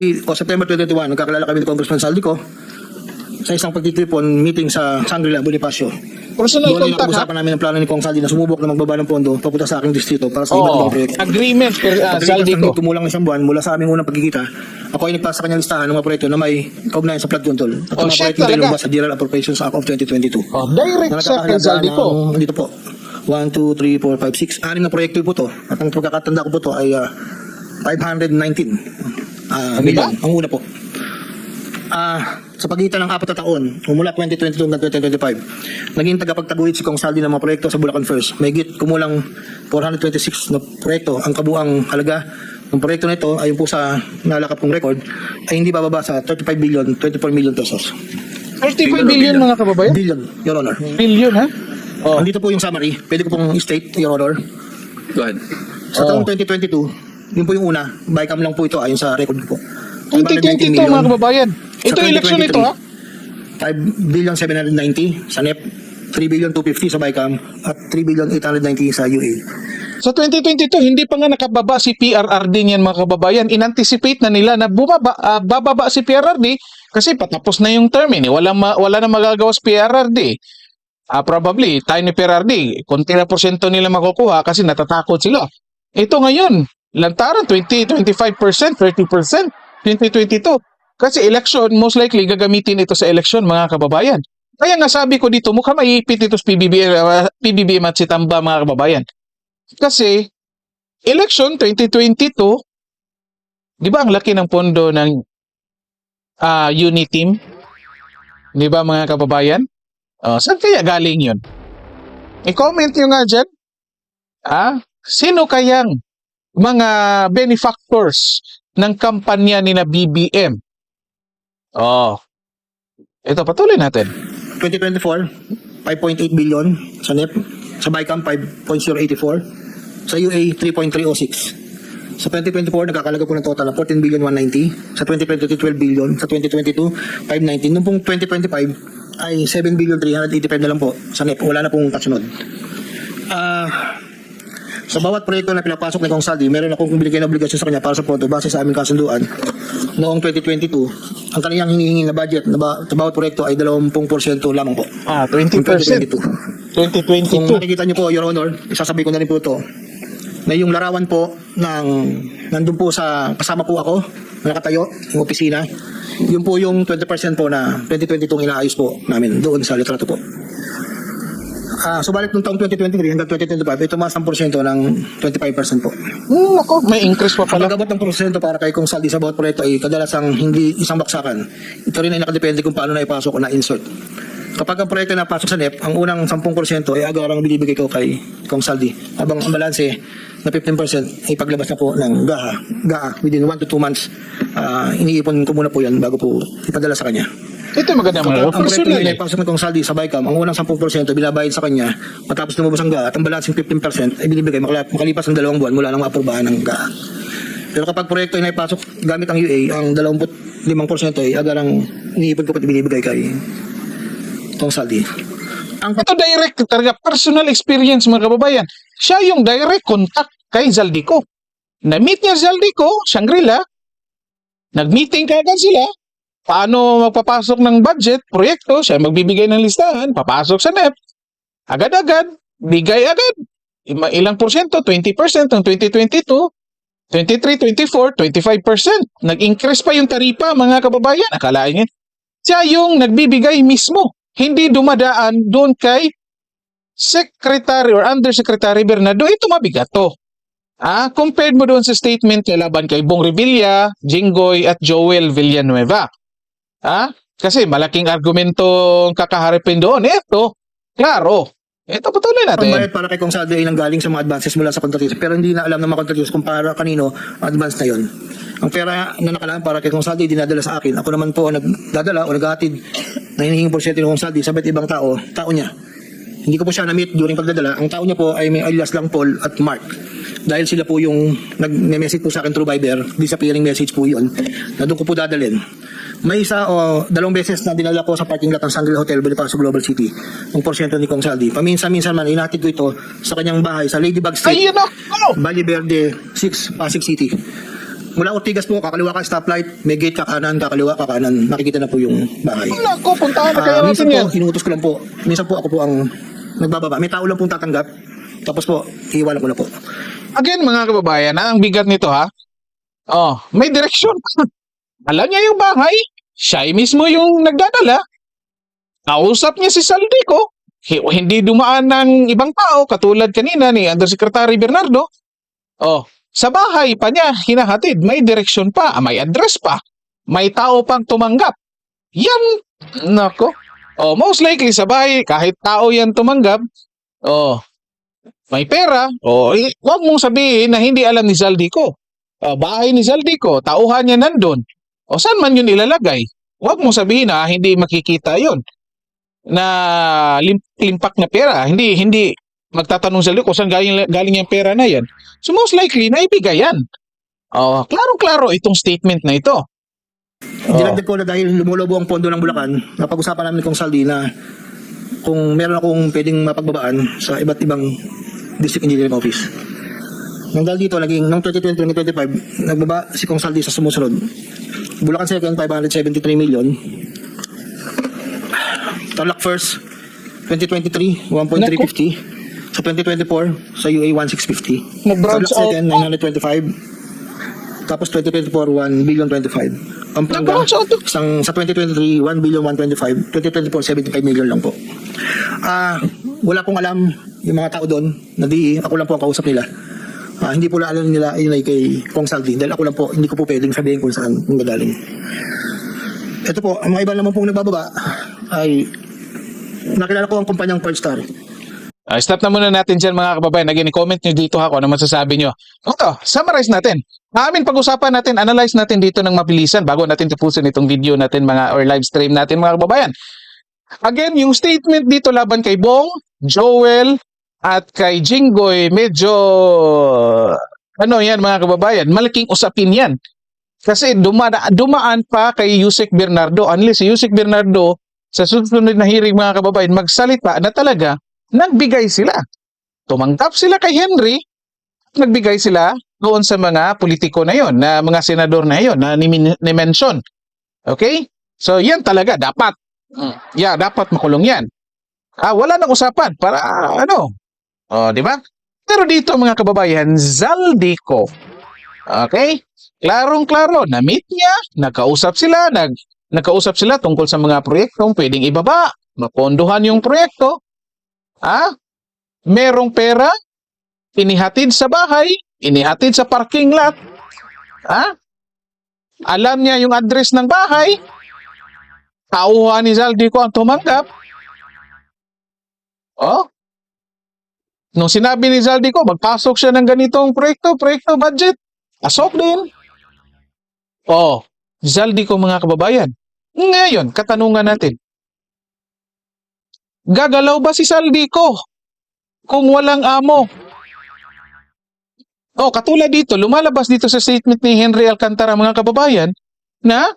o September 2021, nagkakilala kami ni Congressman Saldico sa isang pagtitripon meeting sa Shangri-La, Bonifacio. Personal Doon ay contact ha? napag-usapan namin ang plano ni Kong Saldi na sumubok na magbaba ng pondo papunta sa aking distrito para sa iba't Oo. ibang proyekto. Agreement per uh, Pagkalipas saldi ko. tumulang isang buwan mula sa aming unang pagkikita, ako ay nagpasa sa kanyang listahan ng mga proyekto na may kaugnayan sa flood control. At Oh, mga shit, proyekto talaga. sa General Appropriations Act of 2022. Oh, direct Na kay nagkakahalaga saldi ko. ng- Dito po. 1, 2, 3, 4, 5, 6. Anim na proyekto po to. At ang pagkakatanda ko po to ay ah, 519. Ah, Ano ba? million. Ang una po. Ah, sa pagitan ng apat na taon, mula 2022 hanggang 2025, naging tagapagtaguhit si Kong Saldi ng mga proyekto sa Bulacan First. May git kumulang 426 na proyekto. Ang kabuang halaga ng proyekto na ito, ayon po sa nalakap kong record, ay hindi bababa sa 35 billion, 24 million pesos. 35 billion mga kababayan? Billion, Your Honor. Billion ha? Oh. Andito po yung summary. Pwede ko pong state, Your Honor. Go ahead. Sa Oh. taong 2022, yun po yung una. Bycam lang po ito ayon sa record ko po. 2022 mga kababayan. Ito election 2023, ito ha? 5 billion 790 sa NEP, 3 billion 250 sa Bycam, at 3 billion 890 sa UA. Sa 2022, hindi pa nga nakababa si PRRD niyan mga kababayan. In-anticipate na nila na bumaba, ah, bababa si PRRD kasi patapos na yung term eh. Wala, ma- wala na magagawa si PRRD. Ah, probably, tayo ni PRRD, konti na porsyento nila makukuha kasi natatakot sila. Ito ngayon, lantaran 20, 25%, 30%, 2022. Kasi election, most likely gagamitin ito sa election mga kababayan. Kaya nga sabi ko dito, mukhang maiipit ito sa PBBM, ah, PBBM at si Tamba mga kababayan. Kasi, election 2022, di ba ang laki ng pondo ng ah Uniteam? Di ba mga kababayan? Oh, saan kaya galing yun? I-comment nyo nga dyan. Ah, sino kayang mga benefactors ng kampanya ni na BBM? Oh, ito patuloy natin. 2024, 5.8 billion sa NEP, sa Bycam 5.084, sa UA 3.306. Sa 2024, nagkakalaga po ng total ng 14 billion 190. Sa 2022, 12 billion. Sa 2022, 519. Noong pong 2025, ay 7 billion 385 na lang po sa NEP. Wala na pong kasunod. Ah, sa bawat proyekto na pinapasok ni Kong Saldi, meron akong binigay na obligasyon sa kanya para sa pondo base sa aming kasunduan. Noong 2022, ang kaniyang hinihingi na budget na ba, sa bawat proyekto ay 20% lamang po. Ah, Noong 20%. 2022. Kung 2022. makikita niyo po, Your Honor, isasabi ko na rin po ito, na yung larawan po ng, nandun po sa, kasama po ako, na nakatayo, yung opisina, yun po yung 20% po na 2022 inaayos po namin doon sa litrato po. Ah, subalit nung taong 2023 hanggang 2025, ito mas 10% ng 25% po. Hmm, ako, may increase pa Ang pala. pagabot ng porsyento para kay kung saldi sa bawat proyekto ay kadalasang hindi isang baksakan. Ito rin ay nakadepende kung paano na ipasok o na-insert. Kapag ang proyekto na pasok sa NEP, ang unang 10% ay agarang binibigay ko kay Kong Saldi. Habang ang balanse na 15% ay paglabas na po ng GAA. GAA within 1 to 2 months, ah, iniipon ko muna po yan bago po ipadala sa kanya. Ito maganda mga ang personal nila eh. pasok na Kong Saldi sa BICAM, ang unang 10% binabayad sa kanya matapos lumabas ang GAA at ang balanseng 15% ay binibigay makalipas ang dalawang buwan mula nang maaprubahan ng GAA. Pero kapag proyekto ay naipasok gamit ang UA, ang 25% ay agarang iniipon ko at binibigay kay Kong Saldi. Ang ito direct talaga personal experience mga kababayan. Siya yung direct contact kay Zaldico. Na-meet niya Zaldico, Shangri-La. Nag-meeting kagad sila. Paano magpapasok ng budget, proyekto, siya magbibigay ng listahan, papasok sa NEP. Agad-agad, bigay agad. Ilang porsyento? 20% ng 2022. 23, 24, 25%. Nag-increase pa yung taripa, mga kababayan. Akalain niyo, siya yung nagbibigay mismo. Hindi dumadaan doon kay Secretary or Undersecretary Bernardo. Ito mabigat to. Ah, compared mo doon sa statement kay laban kay Bong Revilla, Jinggoy at Joel Villanueva. Ah, kasi malaking argumento ang kakaharapin doon. Ito, klaro. Ito patuloy Ang natin. bayad para kay Kong Saldi ay nanggaling sa mga advances mula sa kontratista pero hindi na alam ng mga kontratista kung para kanino ang advance na yon. Ang pera na nakalaan para kay Kong Saldi dinadala sa akin. Ako naman po ang nagdadala o naghatid na hinihingi porsyento ni Kong Saldi sa ibang tao, tao niya. Hindi ko po siya na-meet during pagdadala. Ang tao niya po ay may alias lang Paul at Mark. Dahil sila po yung nag-message po sa akin through Viber, disappearing message po yun, na doon ko po dadalhin. May isa o dalawang beses na dinala ko sa parking lot ng Shangri-La Hotel, Bonifacio Global City, ang porsyento ni Kong Saldi. Paminsan-minsan man, inatid ko ito sa kanyang bahay sa Ladybug Street. Ayun ako! Valle Verde 6, Pasig City. Mula Ortigas po, kakaliwa ka stoplight, may gate ka kanan, kakaliwa ka kanan, makikita na po yung bahay. Nako, puntahan na kaya Ah, minsan natin yan. po, inuutos ko lang po. Minsan po ako po ang nagbababa. May tao lang pong tatanggap. Tapos po, iiwanan ko na po. Again, mga kababayan, ang bigat nito ha. Oh, may direksyon. Alam niya yung bahay. Siya mismo yung nagdadala. Kausap niya si Saldico. Hi- Hindi dumaan ng ibang tao katulad kanina ni Undersecretary Bernardo. Oh, sa bahay pa niya hinahatid. May direksyon pa, may address pa. May tao pang tumanggap. Yan, nako. Oh, most likely sa bahay, kahit tao yan tumanggap, oh, may pera, o eh, huwag mong sabihin na hindi alam ni Zaldico. Ah, bahay ni Zaldico, tauhan niya nandun. O saan man yun ilalagay? Huwag mong sabihin na hindi makikita yun. Na lim- limpak na pera. Hindi, hindi magtatanong sa kung saan galing, galing yung pera na yan. So most likely, naibigay yan. Oh, klaro-klaro itong statement na ito. Oh. Dinagdag ko na dahil lumulobo ang pondo ng Bulacan, napag-usapan namin kung Saldi na kung meron akong pwedeng mapagbabaan sa iba't ibang district engineering office. Nang dahil dito, naging, noong 2020-2025, nagbaba si Kong Saldi sa sumusunod. Bulacan second, 573 million. Tarlac first, 2023, 1.350. Sa 2024, sa UA, 1.650. Nag-branch Tarlac out second, 925. Tapos 2024, 1 billion 25. Pampanga, isang, sa 2023, 1 billion 125. 2024, 75 million lang po. Ah, wala pong alam yung mga tao doon na ako lang po ang kausap nila. Ah, hindi po na alam nila yun ay kay Kong Saldi dahil ako lang po hindi ko po pwedeng sabihin kung saan yung gagaling. Ito po, ang mga iba naman pong nagbababa ay nakilala ko ang kumpanyang Pearl Star. Ah, stop na muna natin dyan mga kababayan. Naging comment nyo dito ha kung ano masasabi nyo. Ito, summarize natin. Amin pag-usapan natin, analyze natin dito ng mabilisan bago natin tapusin itong video natin mga or live stream natin mga kababayan. Again, yung statement dito laban kay Bong, Joel, at kay Jinggoy, medyo ano yan mga kababayan, malaking usapin yan. Kasi dumada, dumaan pa kay Yusek Bernardo. Unless si Yusek Bernardo sa susunod na hearing mga kababayan magsalita na talaga nagbigay sila. Tumanggap sila kay Henry, nagbigay sila doon sa mga politiko na yon, na mga senador na yon na ni- ni-mention. Okay? So yan talaga dapat. Mm. Yeah, dapat makulong yan. Ah, wala nang usapan para ano? Oh, di ba? Pero dito mga kababayan, Zaldico. Okay? Klarong-klaro, na-meet niya, nakausap sila, nag nakausap sila tungkol sa mga proyektong pwedeng ibaba, mapondohan yung proyekto. Ah? Merong pera, inihatid sa bahay, inihatid sa parking lot. Ah? Alam niya yung address ng bahay. Tauhan ni Zaldico ang tumanggap. Oh? Nung sinabi ni Zaldico, magpasok siya ng ganitong proyekto, proyekto budget. Asok din. Oh, Zaldico mga kababayan. Ngayon, katanungan natin. Gagalaw ba si Saldico kung walang amo? Oh, katulad dito, lumalabas dito sa statement ni Henry Alcantara mga kababayan na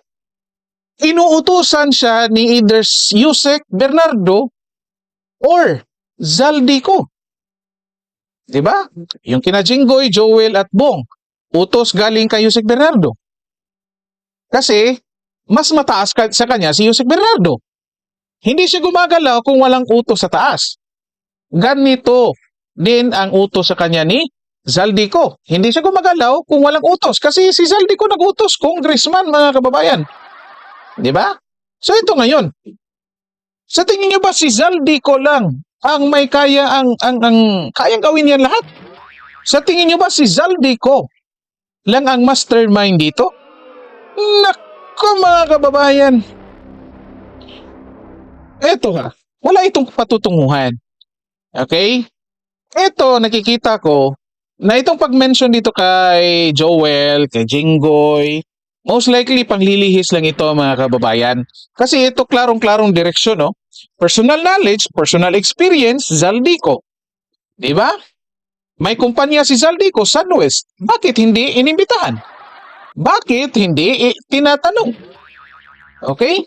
inuutusan siya ni either Yusek Bernardo or Zaldico. 'Di ba? Yung kina Jinggoy, Joel at Bong, utos galing kay Yusek Bernardo. Kasi mas mataas ka, sa kanya si Yusek Bernardo. Hindi siya gumagalaw kung walang utos sa taas. Ganito din ang utos sa kanya ni Zaldico. Hindi siya gumagalaw kung walang utos kasi si Zaldico nag-utos, congressman mga kababayan. 'Di ba? So ito ngayon. Sa tingin niyo ba si Zaldico lang ang may kaya ang ang, ang kayang gawin yan lahat? Sa tingin niyo ba si Zaldico lang ang mastermind dito? Nako mga kababayan. Eto ha, wala itong patutunguhan. Okay? Ito, nakikita ko na itong pag-mention dito kay Joel, kay Jinggoy, most likely panglilihis lang ito mga kababayan. Kasi ito klarong-klarong direksyon, no? Personal knowledge, personal experience, Zaldico. Di ba? May kumpanya si Zaldico, Sunwest. Bakit hindi inimbitahan? Bakit hindi tinatanong? Okay?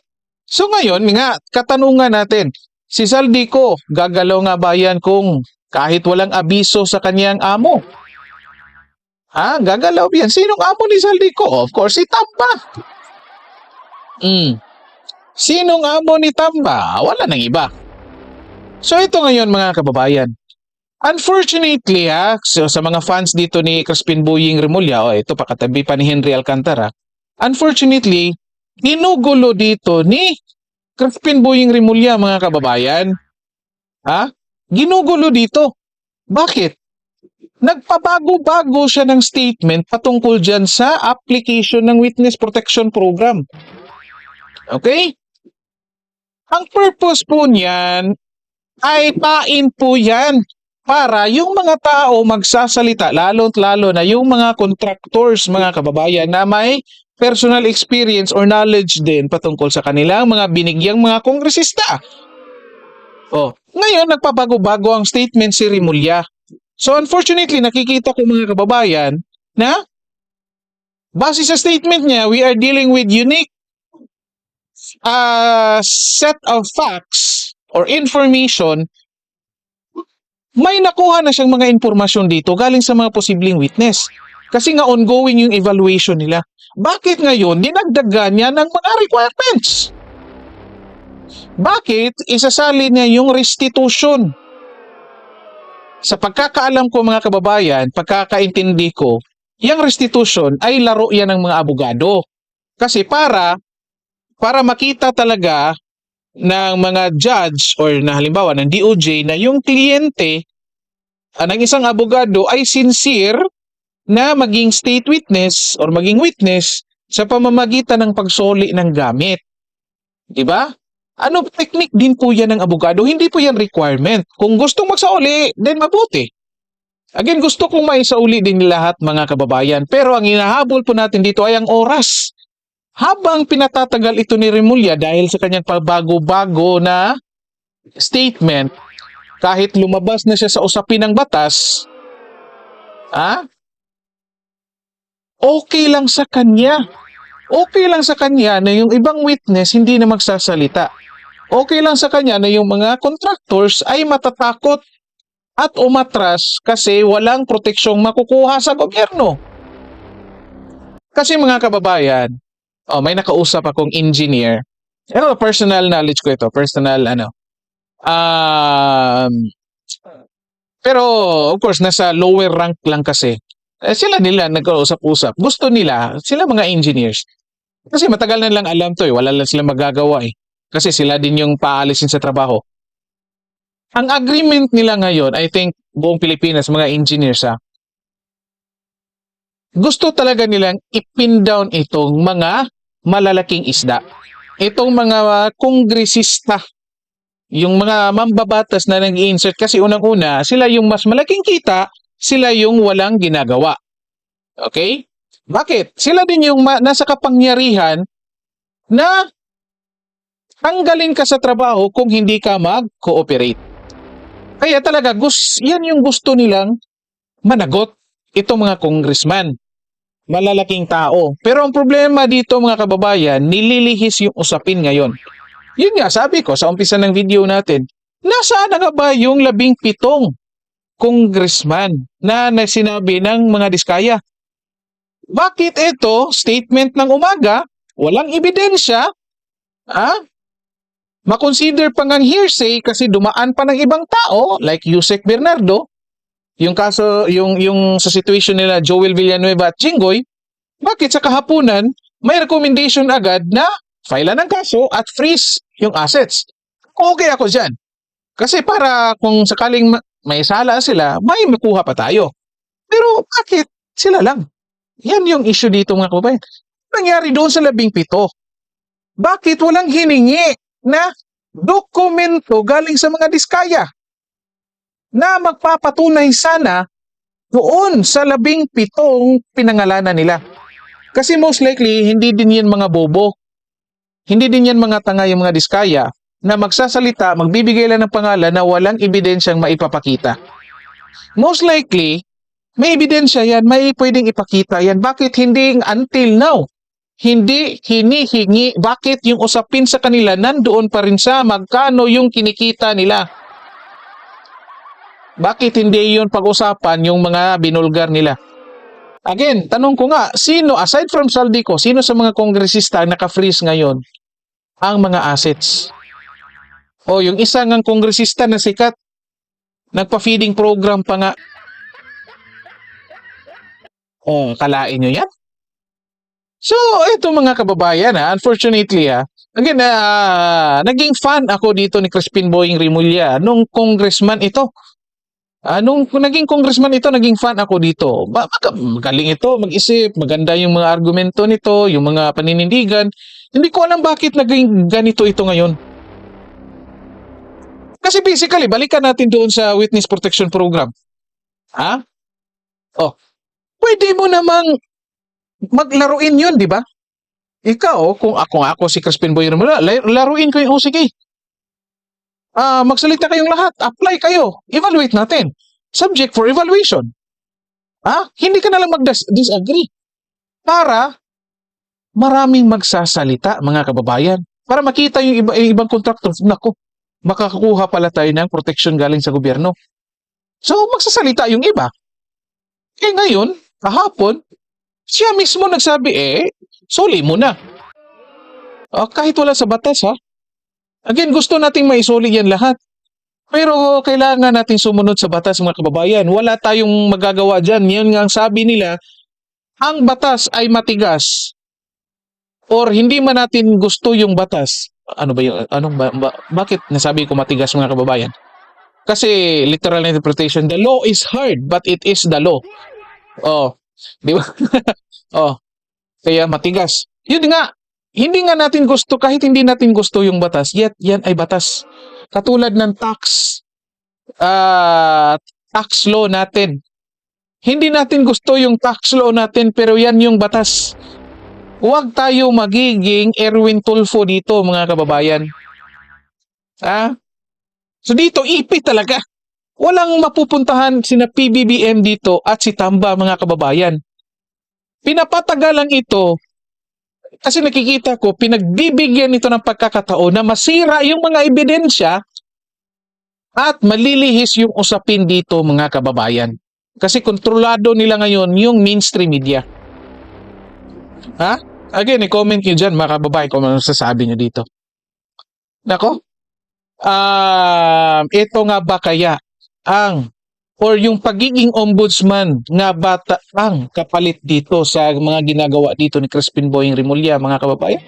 So ngayon, nga, katanungan natin, si Zaldico, gagalaw nga ba yan kung kahit walang abiso sa kanyang amo? Ha? Gagalaw yan. Sinong amo ni Saldico? Of course, si Tamba. Mm. Sinong amo ni Tamba? Wala nang iba. So ito ngayon mga kababayan. Unfortunately ha, so, sa mga fans dito ni Crispin Buying Remulla, oh, ito pakatabi pa ni Henry Alcantara. Unfortunately, ginugulo dito ni Crispin Buying Remulla mga kababayan. Ha? Ginugulo dito. Bakit? Nagpabago-bago siya ng statement patungkol dyan sa application ng Witness Protection Program. Okay? Ang purpose po niyan ay pain po yan para yung mga tao magsasalita, lalo't lalo na yung mga contractors, mga kababayan na may personal experience or knowledge din patungkol sa kanilang mga binigyang mga kongresista. Oh, ngayon nagpabago-bago ang statement si Rimulya. So unfortunately, nakikita ko mga kababayan na base sa statement niya, we are dealing with unique uh, set of facts or information may nakuha na siyang mga impormasyon dito galing sa mga posibleng witness. Kasi nga ongoing yung evaluation nila. Bakit ngayon dinagdagan niya ng mga requirements? Bakit isasali niya yung restitution? Sa pagkakaalam ko mga kababayan, pagkakaintindi ko, yung restitution ay laro yan ng mga abogado. Kasi para para makita talaga ng mga judge or na halimbawa ng DOJ na yung kliyente ah, ng isang abogado ay sincere na maging state witness or maging witness sa pamamagitan ng pagsoli ng gamit. 'Di ba? Ano technique din po yan ng abogado? Hindi po yan requirement. Kung gustong magsauli, then mabuti. Again, gusto kong maisauli din lahat mga kababayan. Pero ang hinahabol po natin dito ay ang oras. Habang pinatatagal ito ni Remulla dahil sa kanyang pabago-bago na statement, kahit lumabas na siya sa usapin ng batas, ah, okay lang sa kanya. Okay lang sa kanya na yung ibang witness hindi na magsasalita. Okay lang sa kanya na yung mga contractors ay matatakot at umatras kasi walang proteksyong makukuha sa gobyerno. Kasi mga kababayan, oh, may nakausap akong engineer. Pero personal knowledge ko ito, personal ano. Um, pero of course nasa lower rank lang kasi. Eh, sila nila nag-usap-usap. Gusto nila, sila mga engineers. Kasi matagal na lang alam to eh, wala lang sila magagawa eh. Kasi sila din yung paalisin sa trabaho. Ang agreement nila ngayon, I think buong Pilipinas, mga engineers ha, gusto talaga nilang ipin down itong mga malalaking isda. Itong mga kongresista, yung mga mambabatas na nag-insert kasi unang-una, sila yung mas malaking kita, sila yung walang ginagawa. Okay? Bakit? Sila din yung nasa kapangyarihan na tanggalin ka sa trabaho kung hindi ka mag-cooperate. Kaya talaga, gus yan yung gusto nilang managot itong mga congressman. Malalaking tao. Pero ang problema dito mga kababayan, nililihis yung usapin ngayon. Yun nga, sabi ko sa umpisa ng video natin, nasaan na nga ba yung labing pitong congressman na, na sinabi ng mga diskaya? Bakit ito, statement ng umaga, walang ebidensya, ha? makonsider pa ngang hearsay kasi dumaan pa ng ibang tao like Yusek Bernardo, yung kaso, yung, yung sa situation nila Joel Villanueva at Jinggoy, bakit sa kahapunan may recommendation agad na file ng kaso at freeze yung assets? Okay ako dyan. Kasi para kung sakaling ma- may sala sila, may makuha pa tayo. Pero bakit sila lang? Yan yung issue dito mga kababayan. Nangyari doon sa labing pito. Bakit walang hiningi na dokumento galing sa mga diskaya na magpapatunay sana doon sa labing pitong pinangalanan nila. Kasi most likely, hindi din yan mga bobo. Hindi din yan mga tanga yung mga diskaya na magsasalita, magbibigay lang ng pangalan na walang ebidensyang maipapakita. Most likely, may ebidensya yan, may pwedeng ipakita yan. Bakit hindi until now? Hindi hinihingi. Bakit yung usapin sa kanila nandoon pa rin sa magkano yung kinikita nila? Bakit hindi yun pag-usapan yung mga binulgar nila? Again, tanong ko nga, sino, aside from Saldico, sino sa mga kongresista naka-freeze ngayon ang mga assets? O yung isa ngang kongresista na sikat, nagpa-feeding program pa nga. O, kalain nyo yan? So, ito mga kababayan, ha, unfortunately, ha, again, ah, naging fan ako dito ni Crispin Boying Rimulya nung congressman ito. Ah, nung naging congressman ito, naging fan ako dito. Mag- magaling ito, mag-isip, maganda yung mga argumento nito, yung mga paninindigan. Hindi ko alam bakit naging ganito ito ngayon. Kasi basically, balikan natin doon sa Witness Protection Program. Ha? Oh, pwede mo namang maglaruin yun, di ba? Ikaw, kung ako, ako si Crispin Boy Romero, la- laruin ko yung OCK. Ah, magsalita kayong lahat, apply kayo, evaluate natin. Subject for evaluation. Ah, hindi ka na lang mag-disagree. Para maraming magsasalita, mga kababayan. Para makita yung, iba, yung ibang contractor, nako, makakakuha pala tayo ng protection galing sa gobyerno. So, magsasalita yung iba. Eh ngayon, kahapon, siya mismo nagsabi, eh, soli mo na. Ah, kahit wala sa batas, ha? Again, gusto nating maisuli yan lahat. Pero kailangan nating sumunod sa batas, mga kababayan. Wala tayong magagawa dyan. Yan nga ang sabi nila, ang batas ay matigas. Or hindi man natin gusto yung batas. Ano ba yung, anong ba, ba- bakit nasabi ko matigas, mga kababayan? Kasi literal interpretation, the law is hard, but it is the law. Oh, di ba? oh, kaya matigas. Yun nga, hindi nga natin gusto, kahit hindi natin gusto yung batas, yet yan ay batas. Katulad ng tax, ah tax law natin. Hindi natin gusto yung tax law natin, pero yan yung batas. Huwag tayo magiging Erwin Tulfo dito, mga kababayan. Ah? So dito, ipi talaga. Walang mapupuntahan sina PBBM dito at si Tamba, mga kababayan. Pinapatagalan ito kasi nakikita ko, pinagbibigyan ito ng pagkakataon na masira yung mga ebidensya at malilihis yung usapin dito mga kababayan. Kasi kontrolado nila ngayon yung mainstream media. Ha? Again, i-comment nyo dyan mga kababayan kung ano sasabi nyo dito. Nako? Um, ito nga ba kaya ang or yung pagiging ombudsman nga bata ang kapalit dito sa mga ginagawa dito ni Crispin Boying Rimulya, mga kababayan?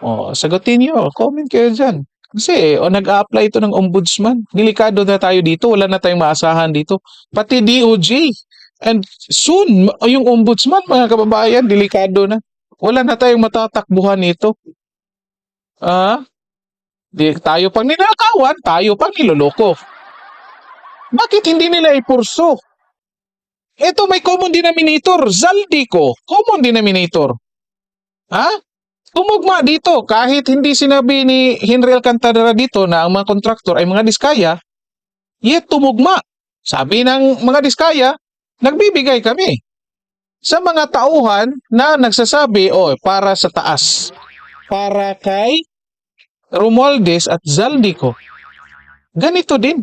O, sagutin nyo. Comment kayo dyan. Kasi, o nag-a-apply ito ng ombudsman. Delikado na tayo dito. Wala na tayong maasahan dito. Pati DOJ. And soon, o yung ombudsman, mga kababayan, delikado na. Wala na tayong matatakbuhan nito. Ah? Di, tayo pang ninakawan, tayo pang niloloko. Bakit hindi nila ipurso? Ito may common denominator, Zaldico, common denominator. Ha? Tumugma dito kahit hindi sinabi ni Henry Alcantara dito na ang mga kontraktor ay mga diskaya, yet tumugma. Sabi ng mga diskaya, nagbibigay kami sa mga tauhan na nagsasabi, oh, para sa taas. Para kay Romualdez at Zaldico. Ganito din.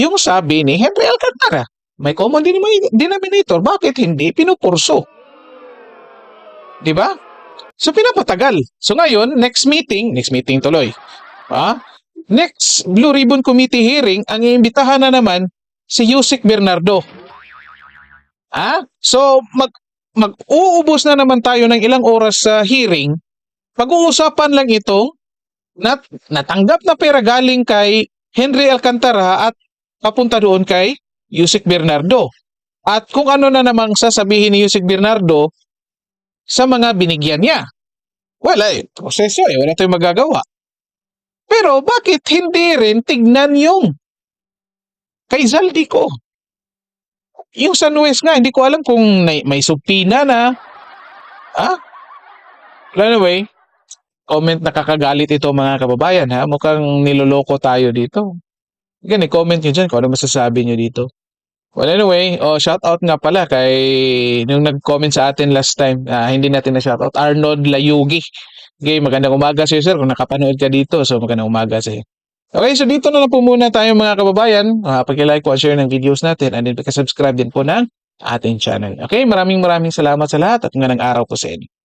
Yung sabi ni Henry Alcantara, may common denom- denominator, bakit hindi pinupurso? Di ba? So pinapatagal. So ngayon, next meeting, next meeting tuloy. Ha? Next Blue Ribbon Committee hearing, ang iimbitahan na naman si Yusik Bernardo. Ha? So mag mag-uubos na naman tayo ng ilang oras sa hearing. Pag-uusapan lang ito nat natanggap na pera galing kay Henry Alcantara at papunta doon kay Yusik Bernardo. At kung ano na namang sasabihin ni Yusik Bernardo sa mga binigyan niya. Wala eh, proseso eh, wala tayong magagawa. Pero bakit hindi rin tignan yung kay Zaldico? Yung San West nga, hindi ko alam kung may, supina na. Ah? Well, anyway, comment nakakagalit ito mga kababayan ha. Mukhang niloloko tayo dito. Again, i-comment nyo dyan kung ano masasabi nyo dito. Well, anyway, oh, shout out nga pala kay nung nag-comment sa atin last time, ah, hindi natin na shout out, Arnold Layugi. Okay, magandang umaga sa sir. Kung nakapanood ka dito, so magandang umaga sa iyo. Okay, so dito na lang po muna tayo mga kababayan. Uh, pag-like po share ng videos natin and then pag-subscribe din po ng ating channel. Okay, maraming maraming salamat sa lahat at ngayong araw po sa inyo.